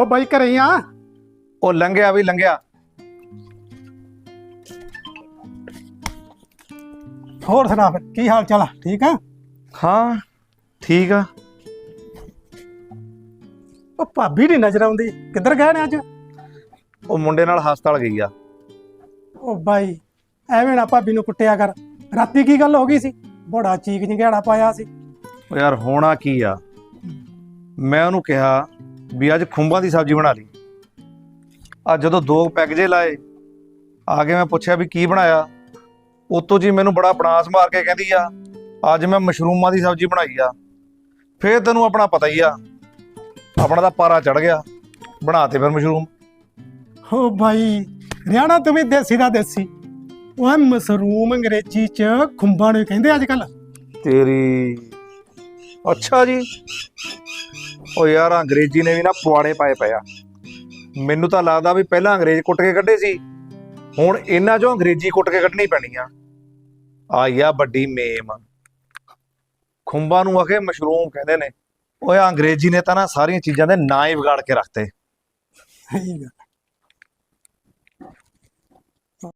ਉਹ ਬਾਈ ਘਰੇ ਹੀ ਆ? ਉਹ ਲੰਘਿਆ ਵੀ ਲੰਘਿਆ। ਹੋਰ ਸੁਣਾ ਫਿਰ ਕੀ ਹਾਲ ਚਾਲ ਆ? ਠੀਕ ਆ? ਹਾਂ ਠੀਕ ਆ। ਉਹ ਭਾਬੀ ਨਹੀਂ ਨਜ਼ਰ ਆਉਂਦੀ ਕਿੱਧਰ ਗਏ ਨੇ ਅੱਜ? ਉਹ ਮੁੰਡੇ ਨਾਲ ਹਸਪਤਾਲ ਗਈ ਆ। ਉਹ ਬਾਈ ਐਵੇਂ ਨਾ ਭਾਬੀ ਨੂੰ ਕੁੱਟਿਆ ਕਰ। ਰਾਤੀ ਕੀ ਗੱਲ ਹੋ ਗਈ ਸੀ? ਬੜਾ ਚੀਕ ਚਿੰਗਾੜਾ ਪਾਇਆ ਸੀ। ਉਹ ਯਾਰ ਹੋਣਾ ਕੀ ਆ? ਮੈਂ ਉਹਨੂੰ ਕਿਹਾ ਵੀ ਅੱਜ ਖੁੰਬਾਂ ਦੀ ਸਬਜ਼ੀ ਬਣਾ ਲਈ। ਅੱਜ ਜਦੋਂ ਦੋ ਪੈਕ ਜੇ ਲਾਏ ਆ ਕੇ ਮੈਂ ਪੁੱਛਿਆ ਵੀ ਕੀ ਬਣਾਇਆ? ਉਤੋਂ ਜੀ ਮੈਨੂੰ ਬੜਾ ਬਣਾਸ ਮਾਰ ਕੇ ਕਹਿੰਦੀ ਆ ਅੱਜ ਮੈਂ ਮਸ਼ਰੂਮਾਂ ਦੀ ਸਬਜ਼ੀ ਬਣਾਈ ਆ। ਫੇਰ ਤੈਨੂੰ ਆਪਣਾ ਪਤਾ ਹੀ ਆ ਆਪਣਾ ਤਾਂ ਪਾਰਾ ਚੜ ਗਿਆ ਬਣਾਤੇ ਫਿਰ ਮਸ਼ਰੂਮ। ਹੋ ਬਾਈ ਰਿਆਣਾ ਤੂੰ ਵੀ ਦੇਸੀ ਦਾ ਦੇਸੀ। ਉਹ ਮਸਰੂਮ ਅੰਗਰੇਜ਼ੀ ਚ ਖੁੰਬਾਂ ਨੂੰ ਕਹਿੰਦੇ ਅੱਜ ਕੱਲ ਤੇਰੀ ਅੱਛਾ ਜੀ। ਉਹ ਯਾਰ ਅੰਗਰੇਜ਼ੀ ਨੇ ਵੀ ਨਾ ਪੁਆੜੇ ਪਾਏ ਪਿਆ ਮੈਨੂੰ ਤਾਂ ਲੱਗਦਾ ਵੀ ਪਹਿਲਾਂ ਅੰਗਰੇਜ਼ ਕੁੱਟ ਕੇ ਕੱਢੇ ਸੀ। ਹੁਣ ਇਹਨਾਂ ਚੋਂ ਅੰਗਰੇਜ਼ੀ ਕੁੱਟ ਕੇ ਕੱਢਣੀ ਪੈਣੀ ਆ। ਆਈ ਆ ਵੱਡੀ ਮੇਮ। ਖੁੰਬਾਂ ਨੂੰ ਆਖੇ ਮਸ਼ਰੂਮ ਕਹਿੰਦੇ ਨੇ। ਓਏ ਅੰਗਰੇਜ਼ੀ ਨੇ ਤਾਂ ਨਾ ਸਾਰੀਆਂ ਚੀਜ਼ਾਂ ਦੇ ਨਾਂ ਹੀ ਵਿਗਾੜ ਕੇ ਰੱਖਤੇ। ਸਹੀ ਗੱਲ।